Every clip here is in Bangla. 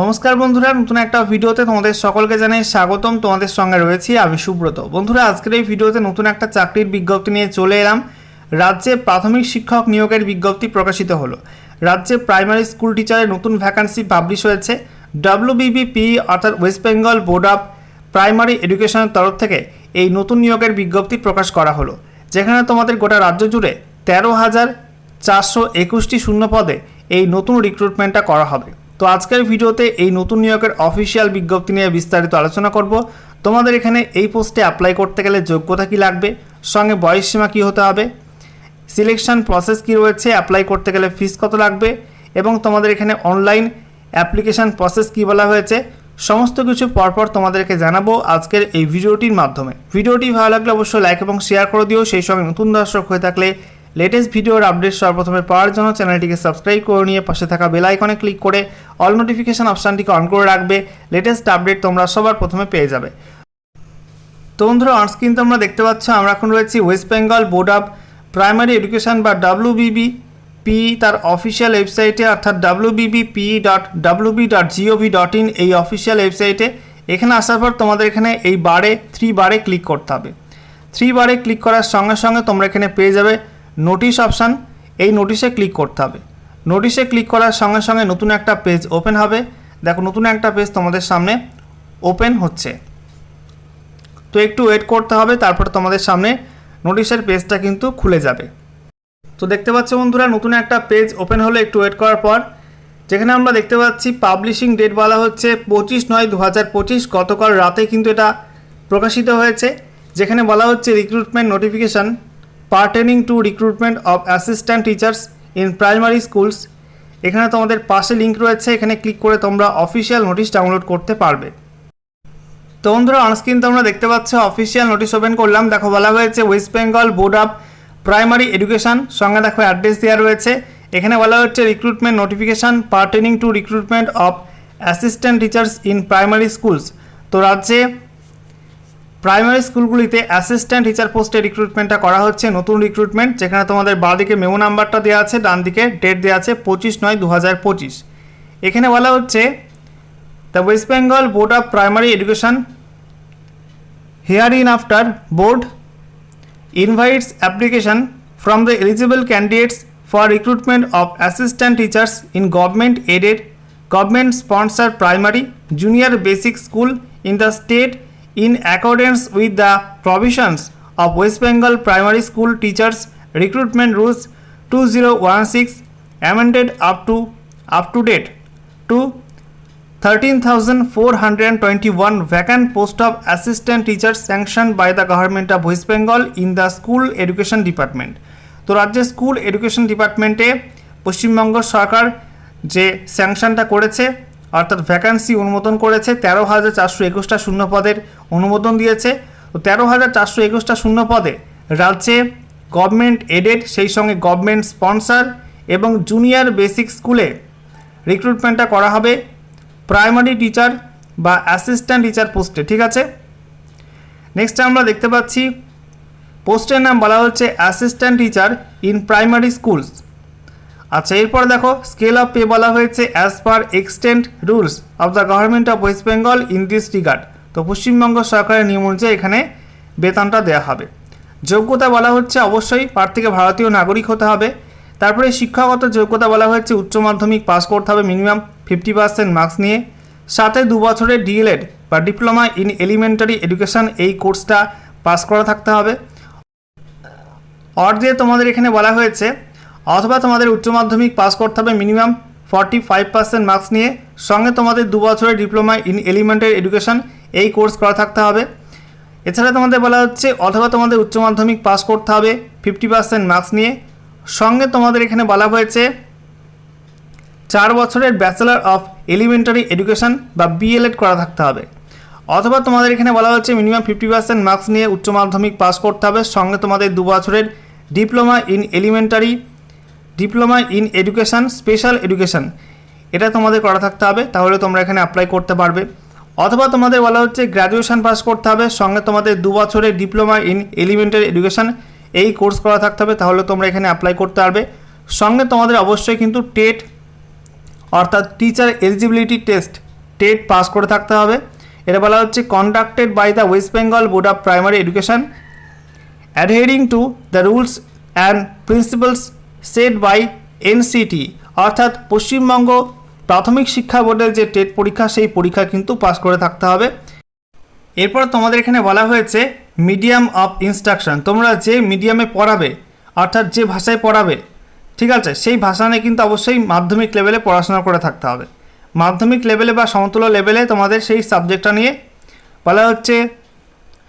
নমস্কার বন্ধুরা, নতুন একটা ভিডিওতে তোমাদের সকলকে জানাই স্বাগতম। তোমাদের সঙ্গে রয়েছি আমি সুব্রত। বন্ধুরা, আজকের এই ভিডিওতে নতুন একটা চাকরির বিজ্ঞপ্তি নিয়ে চলে এলাম। রাজ্যে প্রাথমিক শিক্ষক নিয়োগের বিজ্ঞপ্তি প্রকাশিত হলো। রাজ্যে প্রাইমারি স্কুল টিচারের নতুন ভ্যাকান্সি পাবলিশ হয়েছে। ডাব্লিউবিবিপি অর্থাৎ West Bengal Board of Primary এডুকেশনের তরফ থেকে এই নতুন নিয়োগের বিজ্ঞপ্তি প্রকাশ করা হলো। যেখানে তোমাদের গোটা রাজ্য জুড়ে তেরো হাজার চারশো একুশটি শূন্য পদে এই নতুন রিক্রুটমেন্টটা করা হবে। তো আজকের ভিডিওতে এই নতুন নিয়োগের অফিসিয়াল বিজ্ঞপ্তি নিয়ে বিস্তারিত আলোচনা করব। তোমাদের এখানে এই পোস্টে অ্যাপ্লাই করতে গেলে যোগ্যতা কী লাগবে, সঙ্গে বয়সসীমা কী হতে হবে সিলেকশন প্রসেস কী রয়েছে অ্যাপ্লাই করতে গেলে ফিস কত লাগবে, এবং তোমাদের এখানে অনলাইন অ্যাপ্লিকেশান প্রসেস কী বলা হয়েছে, সমস্ত কিছু পরপর তোমাদেরকে জানাব আজকের এই ভিডিওটির মাধ্যমে। ভিডিওটি ভালো লাগলে অবশ্যই লাইক এবং শেয়ার করে দিও, সেই সঙ্গে নতুন দর্শক হয়ে থাকলে লেটেস্ট ভিডিওর আপডেট সর্বপ্রথমে পাওয়ার জন্য চ্যানেলটিকে সাবস্ক্রাইব করে নিয়ে পাশে থাকা বেল আইকনে ক্লিক করে অল নোটিফিকেশান অপশানটিকে অন করে রাখবে। লেটেস্ট আপডেট তোমরা সবার প্রথমে পেয়ে যাবে। তো বন্ধুরা অনস্ক্রিন তোমরা দেখতে পাচ্ছ, আমরা এখন রয়েছি West Bengal Board of Primary Education বা ডাব্লিউবিবি পি তার অফিসিয়াল ওয়েবসাইটে অর্থাৎ WBB P dot WB dot GOV dot in এই অফিসিয়াল ওয়েবসাইটে এখানে আসার পর তোমাদের এখানে এই বারে থ্রি বারে ক্লিক করতে হবে। থ্রি বারে ক্লিক করার সঙ্গে সঙ্গে তোমরা এখানে পেয়ে যাবে নোটিশ অপশান এই নোটিশে ক্লিক করতে হবে। নোটিশে ক্লিক করার সঙ্গে সঙ্গে নতুন একটা পেজ ওপেন হবে। দেখো, নতুন একটা পেজ তোমাদের সামনে ওপেন হচ্ছে। তো একটু ওয়েট করতে হবে, তারপর তোমাদের সামনে নোটিশের পেজটা কিন্তু খুলে যাবে। তো দেখতে পাচ্ছ বন্ধুরা, নতুন একটা পেজ ওপেন হলো, একটু ওয়েট করার পর। যেখানে আমরা দেখতে পাচ্ছি পাবলিশিং ডেট বলা হচ্ছে পঁচিশ নয় দু হাজার পঁচিশ, গতকাল রাতে কিন্তু এটা প্রকাশিত হয়েছে। যেখানে বলা হচ্ছে recruitment notification pertaining to recruitment of assistant teachers in primary schools এখানে তোমাদের পাশে লিঙ্ক রয়েছে, এখানে ক্লিক করে তোমরা অফিসিয়াল নোটিশ ডাউনলোড করতে পারবে। তো বন্ধুরা অনস্ক্রিন তোমরা দেখতে পাচ্ছ অফিসিয়াল নোটিশ ওপেন করলাম। দেখো, বলা হয়েছে West Bengal Board of Primary Education সঙ্গে দেখো অ্যাড্রেস দেওয়া রয়েছে। এখানে বলা হচ্ছে recruitment notification pertaining to recruitment of assistant teachers in primary schools তো রাজ্যে প্রাইমারি স্কুলগুলিতে অ্যাসিস্ট্যান্ট টিচার পোস্টে রিক্রুটমেন্টটা করা হচ্ছে, নতুন রিক্রুটমেন্ট যেখানে তোমাদের বাঁদিকে মেমো নাম্বারটা দেওয়া আছে ডান দিকে ডেট দেওয়া আছে পঁচিশ নয় দু হাজার পঁচিশ। এখানে বলা হচ্ছে the West Bengal Board of Primary Education hereinafter board invites application from the eligible candidates for recruitment of assistant teachers in government aided government sponsor primary junior basic school in the state in accordance with the provisions of West Bengal primary school teachers recruitment rules two zero one six amended up to up to date to thirteen thousand four hundred and twenty one vacant post of assistant teachers sanction by the government of West Bengal in the school education department তো রাজ্যের স্কুল এডুকেশন ডিপার্টমেন্টে পশ্চিমবঙ্গ সরকার যে স্যাংশনটা করেছে অর্থাৎ ভ্যাকান্সি অনুমোদন করেছে তেরো হাজার চারশো একুশটা শূন্য পদের অনুমোদন দিয়েছে। তো তেরো হাজার চারশো একুশটা শূন্য পদে রাজ্যে গভর্নমেন্ট এডেড সেই সঙ্গে গভর্নমেন্ট স্পন্সর এবং জুনিয়র বেসিক স্কুলে রিক্রুটমেন্টটা করা হবে প্রাইমারি টিচার বা অ্যাসিস্ট্যান্ট টিচার পোস্টে ঠিক আছে? নেক্সট আমরা দেখতে পাচ্ছি পোস্টের নাম বলা হচ্ছে assistant teacher in primary schools আচ্ছা এরপর দেখো স্কেল অফ পে বলা হয়েছে as per extent rules of the government of West Bengal in this regard তো পশ্চিমবঙ্গ সরকারের নিয়ম অনুযায়ী এখানে বেতনটা দেওয়া হবে। যোগ্যতা বলা হচ্ছে অবশ্যই প্রার্থীকে ভারতীয় নাগরিক হতে হবে। তারপরে শিক্ষাগত যোগ্যতা বলা হয়েছে উচ্চ মাধ্যমিক পাস করতে হবে মিনিমাম ফিফটি পার্সেন্ট মার্কস নিয়ে। সাথে দু বছরের ডিএলএড বা ডিপ্লোমা ইন এলিমেন্টারি এডুকেশন এই কোর্সটা পাস করা থাকতে হবে। অর দিয়ে তোমাদের এখানে বলা হয়েছে অথবা তোমাদের উচ্চ মাধ্যমিক পাস করতে হবে minimum forty five percent marks নিয়ে। সঙ্গে তোমাদের দু বছরের ডিপ্লোমা ইন এলিমেন্টারি এডুকেশন এই কোর্স করা থাকতে হবে। এছাড়া তোমাদের বলা হচ্ছে অথবা তোমাদের উচ্চ মাধ্যমিক পাস করতে হবে ফিফটি পার্সেন্ট মার্কস নিয়ে। সঙ্গে তোমাদের এখানে বলা হয়েছে চার বছরের ব্যাচেলার অফ এলিমেন্টারি এডুকেশন বা বিএলএড করা থাকতে হবে। অথবা তোমাদের এখানে বলা হচ্ছে মিনিমাম ফিফটি পার্সেন্ট মার্কস নিয়ে উচ্চ মাধ্যমিক পাস করতে হবে। সঙ্গে তোমাদের দু বছরের diploma in elementary diploma in education, special education. এটা তোমাদের করা থাকতে হবে, তাহলে তোমরা এখানে অ্যাপ্লাই করতে পারবে। অথবা তোমাদের বলা হচ্ছে গ্র্যাজুয়েশন পাস করতে হবে, সঙ্গে তোমাদের দু বছরের ডিপ্লোমা ইন এলিমেন্টারি এডুকেশন এই কোর্স করা থাকতে হবে, তাহলে তোমরা এখানে অ্যাপ্লাই করতে পারবে। সঙ্গে তোমাদের অবশ্যই কিন্তু টেট অর্থাৎ teacher eligibility test TET pass করে থাকতে হবে। এটা বলা হচ্ছে conducted by the West Bengal Board of Primary Education adhering to the rules and principles set by NCT অর্থাৎ পশ্চিমবঙ্গ প্রাথমিক শিক্ষা বোর্ডের যে টেট পরীক্ষা, সেই পরীক্ষা কিন্তু পাস করে থাকতে হবে। এরপর তোমাদের এখানে বলা হয়েছে মিডিয়াম অফ ইনস্ট্রাকশন তোমরা যে মিডিয়ামে পড়াবে, অর্থাৎ যে ভাষায় পড়াবে, ঠিক আছে, সেই ভাষা নিয়ে কিন্তু অবশ্যই মাধ্যমিক লেভেলে পড়াশোনা করে থাকতে হবে। মাধ্যমিক লেভেলে বা সমতুল্য লেভেলে তোমাদের সেই সাবজেক্টটা নিয়ে বলা হচ্ছে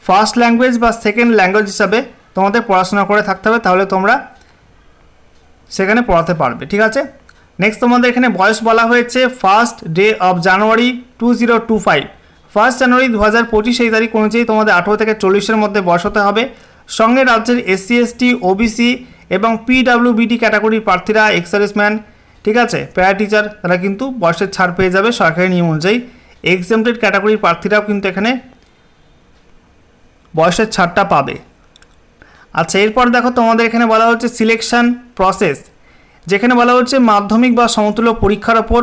ফার্স্ট ল্যাঙ্গুয়েজ বা সেকেন্ড ল্যাঙ্গুয়েজ হিসাবে তোমাদের পড়াশোনা করে থাকতে হবে। তাহলে তোমরা সেখানে পড়াতে পারবে, ঠিক আছে? নেক্সট তোমাদের এখানে বয়স বলা হয়েছে first day of January two zero two five first January দু হাজার পঁচিশ এই তারিখ অনুযায়ী তোমাদের আঠেরো থেকে চল্লিশের মধ্যে বয়স হতে হবে। সঙ্গে রাজ্যের এসসি এসটি ওবিসি এবং পিডাব্লিউবিডি ক্যাটাগরির প্রার্থীরা এক্স সার্ভিসম্যান ঠিক আছে? প্যারা টিচার তারা কিন্তু বয়সের ছাড় পেয়ে যাবে সরকারি নিয়ম অনুযায়ী। এক্সামটেড ক্যাটাগরির প্রার্থীরাও কিন্তু এখানে বয়সের ছাড়টা পাবে। আচ্ছা এরপর দেখো তোমাদের এখানে বলা হচ্ছে সিলেকশন প্রসেস যেখানে বলা হচ্ছে মাধ্যমিক বা সমতুল্য পরীক্ষার ওপর।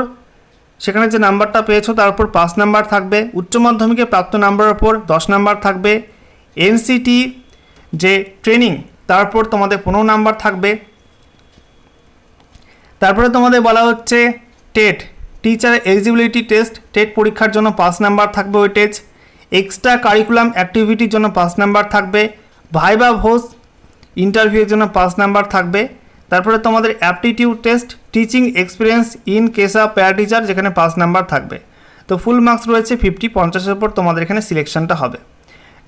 সেখানে যে নাম্বারটা পেয়েছ তার উপর পাঁচ নাম্বার থাকবে, উচ্চ মাধ্যমিকে প্রাপ্ত নাম্বারের ওপর দশ নাম্বার থাকবে এনসিটি যে ট্রেনিং তার উপর তোমাদের পনেরো নাম্বার থাকবে। তারপরে তোমাদের বলা হচ্ছে TET teacher eligibility test TET পরীক্ষার জন্য পাঁচ নাম্বার থাকবে টেস্ট এক্সট্রা কারিকুলাম অ্যাক্টিভিটির জন্য পাঁচ নাম্বার থাকবে ভাইবা ভোজ ইন্টারভিউয়ের জন্য পাঁচ নাম্বার থাকবে। তারপরে তোমাদের aptitude test teaching experience in কেসা প্যারা টিচার যেখানে পাঁচ নাম্বার থাকবে। তো ফুল মার্কস রয়েছে ফিফটি পঞ্চাশের উপর তোমাদের এখানে সিলেকশনটা হবে।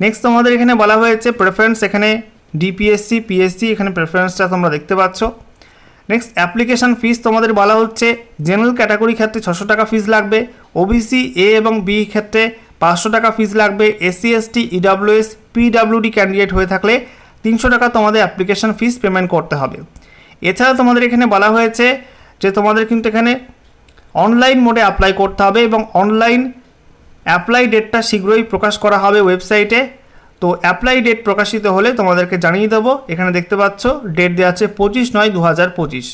নেক্সট তোমাদের এখানে বলা হয়েছে প্রেফারেন্স এখানে ডিপিএসসি পিএসসি এখানে প্রেফারেন্সটা তোমরা দেখতে পাচ্ছ। নেক্সট অ্যাপ্লিকেশান ফিস তোমাদের বলা হচ্ছে জেনারেল ক্যাটাগরি ক্ষেত্রে ছশো টাকা ফিস লাগবে ওবিসি এ এবং বি ক্ষেত্রে পাঁচশো টাকা ফিস লাগবে SC ST EWS PWD candidate হয়ে থাকলে তিনশো টাকা তোমাদের অ্যাপ্লিকেশান ফিস পেমেন্ট করতে হবে। এছাড়া তোমাদের এখানে বলা হয়েছে যে তোমাদের কিন্তু এখানে অনলাইন মোডে অ্যাপ্লাই করতে হবে এবং অনলাইন অ্যাপ্লাই ডেটটা শীঘ্রই প্রকাশ করা হবে ওয়েবসাইটে তো অ্যাপ্লাই ডেট প্রকাশিত হলে তোমাদেরকে জানিয়ে দেবো। এখানে দেখতে পাচ্ছ ডেট দেওয়া আছে পঁচিশ নয় দু হাজার পঁচিশ।